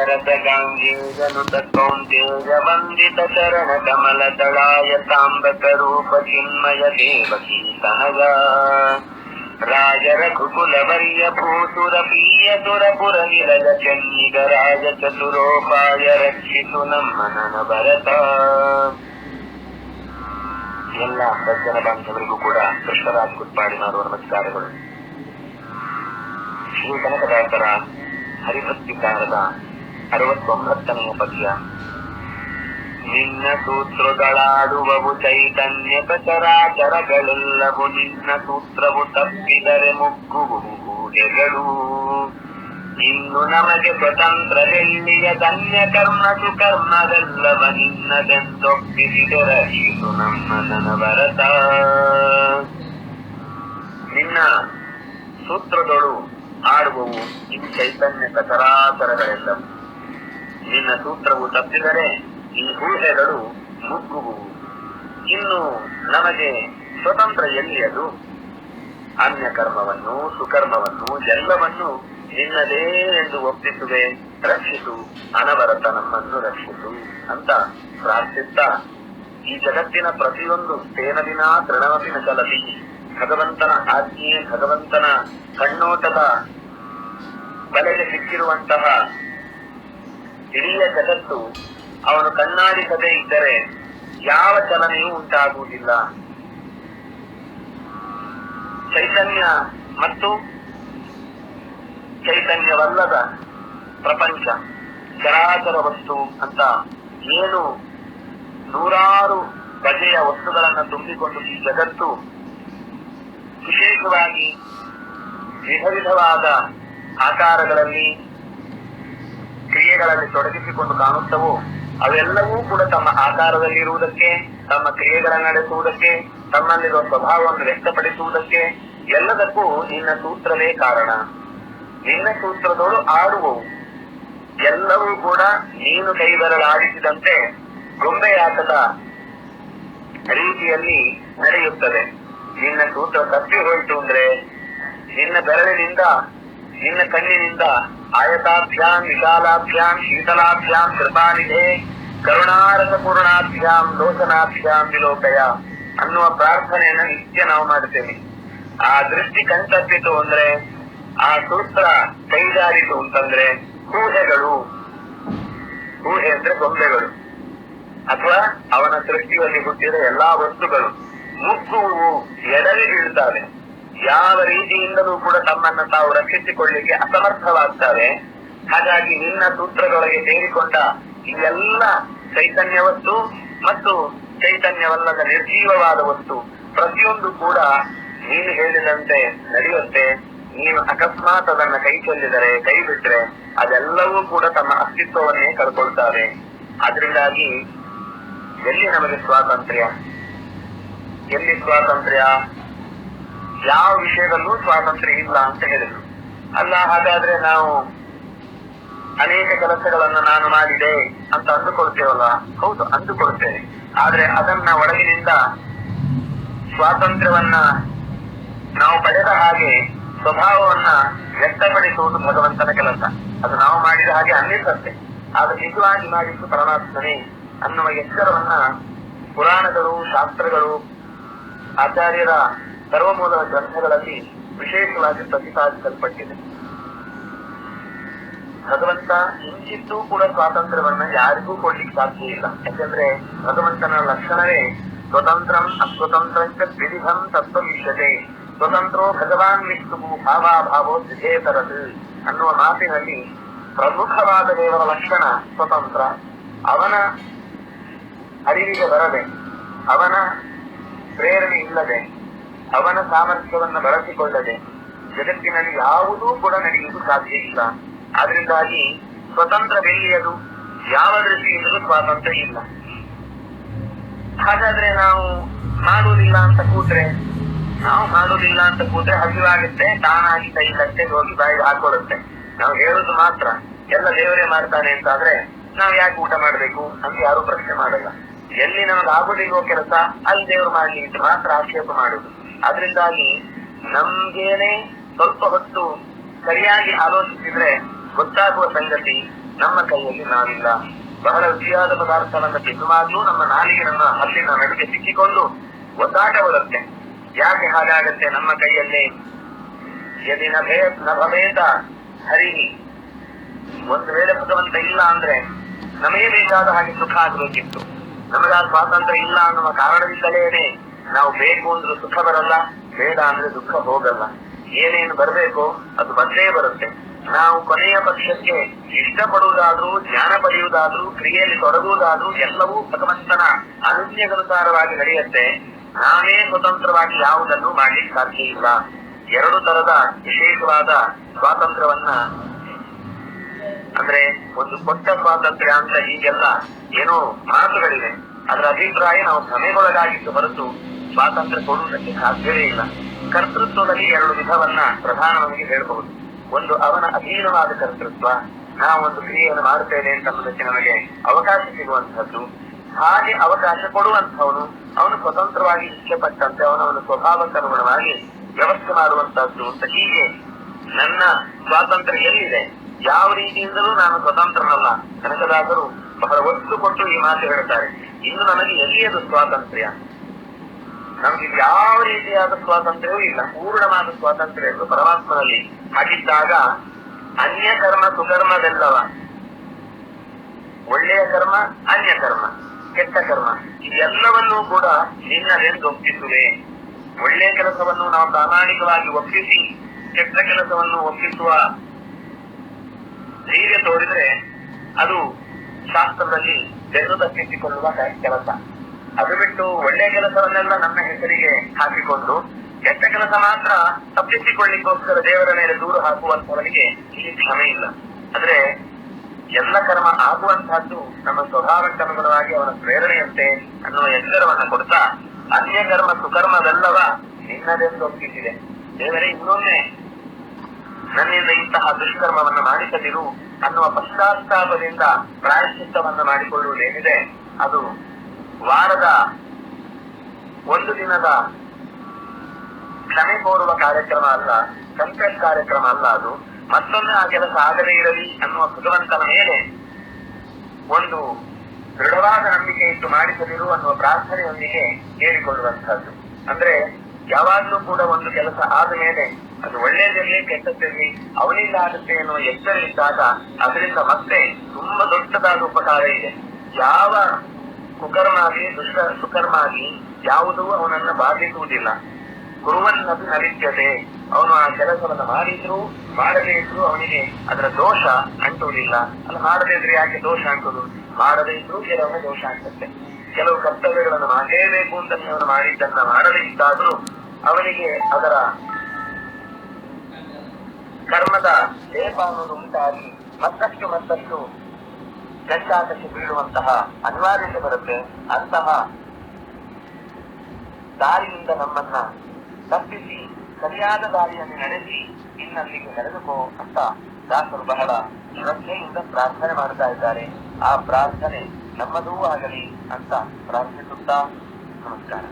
रसगाङ्गेयनुत कौन्तेय वन्दित चरण कमल दलाय साम्बक रूप चिन्मय देवकी तनगा राज रघुकुल वर्य भूसुर प्रिय सुरपुर निरज चन्निगराज ಚತುರೋಪಾಯ ರಕ್ಷಿಸು ನಮ್ಮ ನನ ಭರತ ಎಲ್ಲ ಸಜ್ಜನ ಬಾಂಧವರಿಗೂ ಕೂಡ ಕೃಷ್ಣರಾಜ್ ಕುಟ್ಪಾಡಿ ಮಾಡುವ ನಮಸ್ಕಾರಗಳು ಶ್ರೀ ಕನಕದಾಸರ ಹರಿಭಕ್ತಿಕಾರದ ಅರವತ್ತೊಂಬತ್ತನೆಯ ಪದ್ಯ. ನಿನ್ನ ಸೂತ್ರಗಳಾಡುವವು ಚೈತನ್ಯ ಸಚರಾಚರಗಳೆಲ್ಲವು ನಿನ್ನ ಸೂತ್ರವು ತಪ್ಪಿದರೆ ಮುಗ್ಗುವುಗಳು ಇನ್ನು ನಮಗೆ ಸ್ವತಂತ್ರ ಎಲ್ಲಿಯ ಧನ್ಯ ಕರ್ಮ ಸುಕರ್ಮವೆಲ್ಲವ ನಿನ್ನದೆಂದೊಪ್ಪಿಸಿದರ ಇದು ನಮ್ಮ ನನವರತ. ನಿನ್ನ ಸೂತ್ರದೊಳು ಆಡುವವು ಈ ಚೈತನ್ಯ ಸಚರಾಚರಗಳೆಲ್ಲವು. ನಿನ್ನ ಸೂತ್ರವು ತಪ್ಪಿದರೆ ಈ ಊಹೆಗಳು ಮುಗ್ಗುವು. ಇನ್ನು ನಮಗೆ ಸ್ವತಂತ್ರ ಎಲ್ಲಿಯದು? ಅನ್ಯ ಕರ್ಮವನ್ನು ಸುಕರ್ಮವನ್ನು ಎಲ್ಲವನ್ನು ನಿನ್ನದೇ ಎಂದು ಒಪ್ಪಿಸುವೆ, ರಕ್ಷಿಸು, ಅನವರತ ನಮ್ಮನ್ನು ರಕ್ಷಿಸು ಅಂತ ಪ್ರಾರ್ಥಿಸ್ತಾ ಈ ಜಗತ್ತಿನ ಪ್ರತಿಯೊಂದು ತೇನದಿನ ತೃಣವತಿನ ಚಲತಿ, ಭಗವಂತನ ಆಜ್ಞೆ, ಭಗವಂತನ ಕಣ್ಣೋಟದ ಬಲೆಗೆ ಸಿಕ್ಕಿರುವಂತಹ ಇಡೀ ಜಗತ್ತು ಅವನು ಕಣ್ಣಾಡಿಸದೆ ಇದ್ದರೆ ಯಾವ ಚಲನೆಯೂ ಉಂಟಾಗುವುದಿಲ್ಲ. ಚೈತನ್ಯ ಮತ್ತು ಚೈತನ್ಯವಲ್ಲದ ಪ್ರಪಂಚ, ಚರಾಚರ ವಸ್ತು ಅಂತ ಏನು ನೂರಾರು ಬಗೆಯ ವಸ್ತುಗಳನ್ನು ತುಂಬಿಕೊಂಡು ಈ ಜಗತ್ತು ವಿಶೇಷವಾಗಿ ವಿಧ ವಿಧವಾದ ಆಕಾರಗಳಲ್ಲಿ ಕ್ರಿಯೆಗಳಲ್ಲಿ ತೊಡಗಿಸಿಕೊಂಡು ಕಾಣುತ್ತವೋ, ಅವೆಲ್ಲವೂ ಕೂಡ ತಮ್ಮ ಆಕಾರದಲ್ಲಿರುವುದಕ್ಕೆ, ತಮ್ಮ ಕ್ರಿಯೆಗಳ ನಡೆಸುವುದಕ್ಕೆ, ತಮ್ಮಲ್ಲಿರುವ ಸ್ವಭಾವವನ್ನು ವ್ಯಕ್ತಪಡಿಸುವುದಕ್ಕೆ ಎಲ್ಲದಕ್ಕೂ ನಿನ್ನ ಸೂತ್ರವೇ ಕಾರಣ. ನಿನ್ನ ಸೂತ್ರದೋಳು ಆಡುವವು. ಎಲ್ಲವೂ ಕೂಡ ನೀನು ಕೈಬರಲಾಡಿಸಿದಂತೆ ಗೊಂಬೆಯಾಟದ ರೀತಿಯಲ್ಲಿ ನಡೆಯುತ್ತದೆ. ನಿನ್ನ ಸೂತ್ರ ತಪ್ಪಿ ಹೋಯಿತು ಅಂದ್ರೆ, ನಿನ್ನ ಬೆರಳಿನಿಂದ, ನಿನ್ನ ಕಣ್ಣಿನಿಂದ ಆಯತಾಭ್ಯಾಂ ವಿಶಾಲಾಭ್ಯಾಂ ಶೀತಲಾಭ್ಯಾಂ ಕೃಪಾನಿಧೆ ಕರುಣಾರಸಪೂರ್ಣಾಭ್ಯಾಂ ಲೋಚನಾಭ್ಯಾಂ ವಿಲೋಕಯ ಅನ್ನುವ ಪ್ರಾರ್ಥನೆಯನ್ನು ನಿತ್ಯ ನಾವು ಮಾಡುತ್ತೇವೆ. ಆ ದೃಷ್ಟಿ ಕಣ್ತಪ್ಪಿತು ಅಂದ್ರೆ, ಆ ಸೂತ್ರ ಕೈಗಾರಿತು ಅಂತಂದ್ರೆ, ಊಹೆಗಳು. ಊಹೆ ಅಂದ್ರೆ ಗೊಂಬೆಗಳು. ಅಥವಾ ಅವನ ಸೃಷ್ಟಿಯಲ್ಲಿ ಹುಟ್ಟಿದ ಎಲ್ಲಾ ವಸ್ತುಗಳು. ಮುಕ್ಕುವು ಎಡಲಿ ಬೀಳ್ತಾವೆ ಯಾವ ರೀತಿಯಿಂದಲೂ ಕೂಡ ತಮ್ಮನ್ನು ತಾವು ರಕ್ಷಿಸಿಕೊಳ್ಳಿಕ್ಕೆ ಅಸಮರ್ಥವಾಗ್ತಾರೆ ಹಾಗಾಗಿ ನಿನ್ನ ಸೂತ್ರದೊಳಗೆ ಸೇರಿಕೊಂಡ ಈ ಎಲ್ಲ ಚೈತನ್ಯ ವಸ್ತು ಮತ್ತು ಚೈತನ್ಯವಲ್ಲದ ನಿರ್ಜೀವವಾದ ವಸ್ತು ಪ್ರತಿಯೊಂದು ಕೂಡ ನೀನು ಹೇಳಿದಂತೆ ನಡೆಯುತ್ತೆ. ನೀನು ಅಕಸ್ಮಾತ್ ಅದನ್ನ ಕೈ ಚೆಲ್ಲಿದರೆ, ಕೈ ಬಿಟ್ರೆ ಅದೆಲ್ಲವೂ ಕೂಡ ತಮ್ಮ ಅಸ್ತಿತ್ವವನ್ನೇ ಕಳ್ಕೊಳ್ತಾರೆ ಅದರಿಂದಾಗಿ ಎಲ್ಲಿ ನಮಗೆ ಸ್ವಾತಂತ್ರ್ಯ? ಎಲ್ಲಿ ಸ್ವಾತಂತ್ರ್ಯ? ಯಾವ ವಿಷಯದಲ್ಲೂ ಸ್ವಾತಂತ್ರ್ಯ ಇಲ್ಲ ಅಂತ ಹೇಳಿದ್ರು. ಅಲ್ಲ, ಹಾಗಾದ್ರೆ ನಾವು ಅನೇಕ ಕೆಲಸಗಳನ್ನು ನಾನು ಮಾಡಿದೆ ಅಂತ ಅಂದುಕೊಳ್ತೇವಲ್ಲ? ಹೌದು, ಅಂದುಕೊಳ್ತೇವೆ. ಆದ್ರೆ ಅದನ್ನ ಒಳಗಿನಿಂದ ಸ್ವಾತಂತ್ರ್ಯವನ್ನ ನಾವು ಪಡೆದ ಹಾಗೆ ಸ್ವಭಾವವನ್ನ ವ್ಯಕ್ತಪಡಿಸುವುದು ಭಗವಂತನ ಕೆಲಸ. ಅದು ನಾವು ಮಾಡಿದ ಹಾಗೆ ಅನ್ನಿಸುತ್ತೆ. ಆದ್ರೆ ನಿಜವಾಗಿ ಮಾಡಿದ್ದು ಪರಮಾತ್ಮನೇ ಅನ್ನುವ ಎಚ್ಚರವನ್ನ ಪುರಾಣಗಳು, ಶಾಸ್ತ್ರಗಳು, ಆಚಾರ್ಯರ ಸರ್ವಮೂಲ ಗ್ರಂಥಗಳಲ್ಲಿ ವಿಶೇಷವಾಗಿ ಪ್ರತಿಪಾದಿಸಲ್ಪಟ್ಟಿದೆ. ಭಗವಂತ ಇಂಚಿತ್ತೂ ಕೂಡ ಸ್ವಾತಂತ್ರ್ಯವನ್ನ ಯಾರಿಗೂ ಕೊಡ್ಲಿಕ್ಕೆ ಸಾಧ್ಯ ಇಲ್ಲ. ಯಾಕಂದ್ರೆ ಭಗವಂತನ ಲಕ್ಷಣವೇ ಸ್ವತಂತ್ರಂ ಅಸ್ವತಂತ್ರಂಚ ತತ್ವಂ ತತ್ವವಿಷ್ಯತೆ ಸ್ವತಂತ್ರೋ ಭಗವಾನ್ ವಿಷ್ಣು ಭಾವಾಭಾವೋ ದ್ವಿಧೇತರದು ಅನ್ನುವ ಮಾತಿನಲ್ಲಿ ಪ್ರಮುಖವಾದ ದೇವರ ಲಕ್ಷಣ ಸ್ವತಂತ್ರ. ಅವನ ಅರಿವಿಗೆ ಬರದೆ, ಅವನ ಪ್ರೇರಣೆ ಇಲ್ಲದೆ ಅವನ ಸಾಮರ್ಥ್ಯವನ್ನು ಬಳಸಿಕೊಳ್ಳದೆ ಜಗತ್ತಿನಲ್ಲಿ ಯಾವುದೂ ಕೂಡ ನಡೆಯುವುದು ಸಾಧ್ಯ ಇಲ್ಲ. ಅದರಿಂದಾಗಿ ಸ್ವತಂತ್ರ ಬೆಳೆಯದು ಯಾವ ದೃಷ್ಟಿಯಿಂದಲೂ ಸ್ವಾತಂತ್ರ್ಯ ಇಲ್ಲ. ಹಾಗಾದ್ರೆ ನಾವು ಮಾಡುವುದಿಲ್ಲ ಅಂತ ಕೂತ್ರೆ? ನಾವು ಮಾಡುವುದಿಲ್ಲ ಅಂತ ಕೂತ್ರೆ ಹಸಿವಾಗುತ್ತೆ, ತಾನಾಗಿ ಕೈಲಂತೆ ಹೋಗಿ ಬಾಯಿಗೆ ಹಾಕೊಳ್ಳುತ್ತೆ ನಾವು ಹೇಳುದು ಮಾತ್ರ, ಎಲ್ಲ ದೇವರೇ ಮಾಡ್ತಾನೆ ಅಂತಾದ್ರೆ ನಾವು ಯಾಕೆ ಊಟ ಮಾಡ್ಬೇಕು ಅಂತ ಯಾರು ಪ್ರಶ್ನೆ ಮಾಡಲ್ಲ. ಎಲ್ಲಿ ನಮಗೆ ಆಗುದಿಲ್ವೋ ಕೆಲಸ, ಅಲ್ಲಿ ದೇವರು ಮಾಡ್ಲಿ ಅಂತ ಮಾತ್ರ ಆಕ್ಷೇಪ ಮಾಡುದು ಅದರಿಂದಾಗಿ ನಮ್ಗೇನೆ ಸ್ವಲ್ಪ ಹೊತ್ತು ಸರಿಯಾಗಿ ಆಲೋಚಿಸಿದ್ರೆ ಗೊತ್ತಾಗುವ ಸಂಗತಿ ನಮ್ಮ ಕೈಯಲ್ಲಿ ನಾವಿಲ್ಲ. ಬಹಳ ರುಚಿಯಾದ ಪದಾರ್ಥವನ್ನು ತಿನ್ನುವಾಗ್ಲೂ ನಮ್ಮ ನಾಲಿಗೆ ನಮ್ಮ ಹಲ್ಲಿನ ನಡುವೆ ಸಿಕ್ಕಿಕೊಂಡು ಒದ್ದಾಟ ಬರುತ್ತೆ. ಯಾಕೆ ಹಾಗಾಗತ್ತೆ ನಮ್ಮ ಕೈಯಲ್ಲಿ? ಯದಿ ನಭೇ ನಭವೇತ ಹರಿ. ಒಂದು ವೇಳೆ ಭಗವಂತ ಇಲ್ಲ ಅಂದ್ರೆ ನಮಗೆ ಬೇಕಾದ ಹಾಗೆ ಸುಖ ಆಗಬೇಕಿತ್ತು ನಮಗೆ ಸ್ವಾತಂತ್ರ್ಯ ಇಲ್ಲ ಅನ್ನುವ ಕಾರಣದಿಂದಲೇನೆ ನಾವು ಬೇಕು ಅಂದ್ರೆ ಸುಖ ಬರಲ್ಲ, ಬೇಡ ಅಂದ್ರೆ ದುಃಖ ಹೋಗಲ್ಲ. ಏನೇನು ಬರಬೇಕು ಅದು ಬಂದೇ ಬರುತ್ತೆ. ನಾವು ಕೊನೆಯ ಪಕ್ಷಕ್ಕೆ ಇಷ್ಟಪಡುವುದಾದ್ರೂ, ಜ್ಞಾನ ಪಡೆಯುವುದಾದ್ರೂ, ಕ್ರಿಯೆಯಲ್ಲಿ ತೊಡಗುವುದಾದ್ರೂ ಎಲ್ಲವೂ ಭಗವಂತನ ಅನುಜ್ಞೆಗನುಸಾರವಾಗಿ ನಡೆಯುತ್ತೆ. ನಾವೇ ಸ್ವತಂತ್ರವಾಗಿ ಯಾವುದನ್ನು ಮಾಡ್ಲಿಕ್ಕೆ ಸಾಧ್ಯ ಇಲ್ಲ. ಎರಡು ತರದ ವಿಶೇಷವಾದ ಸ್ವಾತಂತ್ರ್ಯವನ್ನ, ಅಂದ್ರೆ ಒಂದು ಕೊಟ್ಟ ಸ್ವಾತಂತ್ರ್ಯ ಅಂತ ಹೀಗೆಲ್ಲ ಏನೋ ಮಾತುಗಳಿವೆ. ಅದರ ಅಭಿಪ್ರಾಯ ನಾವು ಭ್ರಮೆಗೊಳಗಾಗಿದ್ದು ಹೊರತು ಸ್ವಾತಂತ್ರ್ಯ ಕೊಡುವುದಕ್ಕೆ ಸಾಧ್ಯವೇ ಇಲ್ಲ. ಕರ್ತೃತ್ವದಲ್ಲಿ ಎರಡು ವಿಧವನ್ನ ಪ್ರಧಾನವಾಗಿ ಹೇಳಬಹುದು. ಒಂದು ಅವನ ಅಧೀನವಾದ ಕರ್ತೃತ್ವ. ನಾವೊಂದು ಕ್ರಿಯೆಯನ್ನು ಮಾಡುತ್ತೇನೆ ಅಂತ ಅನ್ನೋದಕ್ಕೆ ನಮಗೆ ಅವಕಾಶ ಸಿಗುವಂತಹದ್ದು ಹಾಗೆ ಅವಕಾಶ ಕೊಡುವಂತಹವನು ಅವನು ಸ್ವತಂತ್ರವಾಗಿ ಇಚ್ಛೆಪಟ್ಟಂತೆ ಅವನವನ ಸ್ವಭಾವಕ್ಕನುಗುಣವಾಗಿ ವ್ಯವಸ್ಥೆ ಮಾಡುವಂತಹದ್ದು ಅಂತ ಹೀಗೆ ನನ್ನ ಸ್ವಾತಂತ್ರ್ಯ ಎಲ್ಲಿದೆ? ಯಾವ ರೀತಿಯಿಂದಲೂ ನಾನು ಸ್ವತಂತ್ರನಲ್ಲ. ಕನಕದಾಸರು ಬಹಳ ಒತ್ತು ಕೊಟ್ಟು ಈ ಮಾತು ಹೇಳ್ತಾರೆ. ಇನ್ನು ನನಗೆ ಎಲ್ಲಿಯದು ಸ್ವಾತಂತ್ರ್ಯ? ನಮ್ಗೆ ಯಾವ ರೀತಿಯಾದ ಸ್ವಾತಂತ್ರ್ಯವೂ ಇಲ್ಲ. ಪೂರ್ಣವಾದ ಸ್ವಾತಂತ್ರ್ಯ ಎಂದು ಪರಮಾತ್ಮನಲ್ಲಿ ಹಾಗಿದ್ದಾಗ ಅನ್ಯ ಕರ್ಮ ಸುಕರ್ಮವೆಲ್ಲವ? ಒಳ್ಳೆಯ ಕರ್ಮ, ಅನ್ಯ ಕರ್ಮ, ಕೆಟ್ಟ ಕರ್ಮ, ಇದೆಲ್ಲವನ್ನೂ ಕೂಡ ನಿನ್ನದೆಂದು ಒಪ್ಪಿಸುವೆ. ಒಳ್ಳೆಯ ಕೆಲಸವನ್ನು ನಾವು ಪ್ರಾಮಾಣಿಕವಾಗಿ ಒಪ್ಪಿಸಿ, ಕೆಟ್ಟ ಕೆಲಸವನ್ನು ಒಪ್ಪಿಸುವ ಧೈರ್ಯ ತೋರಿದ್ರೆ ಅದು ಶಾಸ್ತ್ರದಲ್ಲಿ ಬೆನ್ನು ತಪ್ಪಿಸಿಕೊಳ್ಳುವ ಕೆಲಸ. ಅದು ಬಿಟ್ಟು ಒಳ್ಳೆ ಕೆಲಸವನ್ನೆಲ್ಲ ನಮ್ಮ ಹೆಸರಿಗೆ ಹಾಕಿಕೊಂಡು, ಕೆಟ್ಟ ಕೆಲಸ ಮಾತ್ರ ತಪ್ಪಿಸಿಕೊಳ್ಳಿಕ್ಕೋಸ್ಕರ ದೇವರ ಮೇಲೆ ದೂರು ಹಾಕುವಂತವನಿಗೆ ಇಲ್ಲಿ ಕ್ಷಮೆ ಇಲ್ಲ. ಆದ್ರೆ ಎಲ್ಲ ಕರ್ಮ ಆಗುವಂತಹದ್ದು ನಮ್ಮ ಸ್ವಭಾವಕ್ಕನುಗುಣವಾಗಿ ಅವನ ಪ್ರೇರಣೆಯಂತೆ ಅನ್ನುವ ಎಚ್ಚರವನ್ನು ಕೊಡ್ತಾ, ಅನ್ಯ ಕರ್ಮ ಸುಕರ್ಮವೆಲ್ಲವ ನಿನ್ನದೆಂದು ಒಪ್ಪಿಸಿದೆ ದೇವರೇ, ಇನ್ನೊಮ್ಮೆ ನನ್ನಿಂದ ಇಂತಹ ದುಷ್ಕರ್ಮವನ್ನು ಮಾಡಿಸದಿರು ಅನ್ನುವ ಪಶ್ಚಾತ್ತಾಪದಿಂದ ಪ್ರಾಯಶ್ಚಿತ್ತವನ್ನು ಮಾಡಿಕೊಳ್ಳುವುದೇನಿದೆ, ಅದು ವಾರದ ಒಂದು ದಿನದ ಕ್ಷಮೆ ಕೋರುವ ಕಾರ್ಯಕ್ರಮ ಅಲ್ಲ, ಸಂಕಟ್ ಕಾರ್ಯಕ್ರಮ ಅಲ್ಲ ಅದು. ಮತ್ತೊಮ್ಮೆ ಆ ಕೆಲಸ ಆಗದೇ ಇರಲಿ ಅನ್ನುವ ಭಗವಂತನ ಮೇಲೆ ಒಂದು ದೃಢವಾದ ನಂಬಿಕೆ ಇಟ್ಟು ಮಾಡಿಸದಿರು ಅನ್ನುವ ಪ್ರಾರ್ಥನೆಯೊಂದಿಗೆ ಹೇಳಿಕೊಳ್ಳುವಂತಹದ್ದು ಅಂದ್ರೆ, ಯಾವಾಗಲೂ ಕೂಡ ಒಂದು ಕೆಲಸ ಆದ ಮೇಲೆ ಅದು ಒಳ್ಳೇದಿರಲಿ ಕೆಟ್ಟದಿರಲಿ ಅವನಿಂದ ಆಗುತ್ತೆ ಅನ್ನುವ ಎಚ್ಚರ ಅದರಿಂದ ಮತ್ತೆ ತುಂಬಾ ದೊಡ್ಡದಾದ ಉಪಕಾರ ಇದೆ. ಯಾವ ಕುಕರ್ಮ ಆಗಿ ದುಷ್ಟ ಸುಕರ್ಮ ಆಗಿ ಯಾವುದೂ ಅವನನ್ನ ಬಾಧಿಸುವುದಿಲ್ಲ. ಗುರುವನ್ನದು ನಲಿತ್ಯತೆ. ಅವನು ಆ ಕೆಲಸವನ್ನು ಮಾಡಿದ್ರು, ಮಾಡದೇ ಇದ್ರು ಅವನಿಗೆ ಅದರ ದೋಷ ಅಂಟುವುದಿಲ್ಲ. ಅಲ್ಲ ಮಾಡದೇ ಇದ್ರೆ ಯಾಕೆ ದೋಷ ಅಂಟುದು ಮಾಡದೇ ಇದ್ರು ಕೆಲವೊಮ್ಮೆ ದೋಷ ಆಗ್ತದೆ ಕೆಲವು ಕರ್ತವ್ಯಗಳನ್ನು ಮಾಡಲೇಬೇಕು ಅಂತ ಅವನು ಮಾಡಿದ್ದನ್ನ ಮಾಡದೇ ಇದ್ದಾದ್ರೂ ಅವನಿಗೆ ಅದರ ಕರ್ಮದ ಲೇಪ ಅನ್ನೋದು ಉಂಟಾಗಿ ಮತ್ತಷ್ಟು ಮತ್ತಷ್ಟು ಗಂಟಾಟಕ್ಕೆ ಬೀಳುವಂತಹ ಅನಿವಾರ್ಯತೆ ಬರುತ್ತೆ ಅಂತಹ ದಾರಿಯಿಂದ ನಮ್ಮನ್ನ ತಪ್ಪಿಸಿ ಸರಿಯಾದ ದಾರಿಯನ್ನು ನಡೆಸಿ ಇನ್ನಲ್ಲಿಗೆ ನಡೆದುಕೋ ಅಂತ ದಾಸರು ಬಹಳ ಶ್ರದ್ಧೆಯಿಂದ ಪ್ರಾರ್ಥನೆ ಮಾಡ್ತಾ ಇದ್ದಾರೆ. ಆ ಪ್ರಾರ್ಥನೆ ನಮ್ಮದೂ ಆಗಲಿ ಅಂತ ಪ್ರಾರ್ಥಿಸುತ್ತಾ ನಮಸ್ಕಾರ.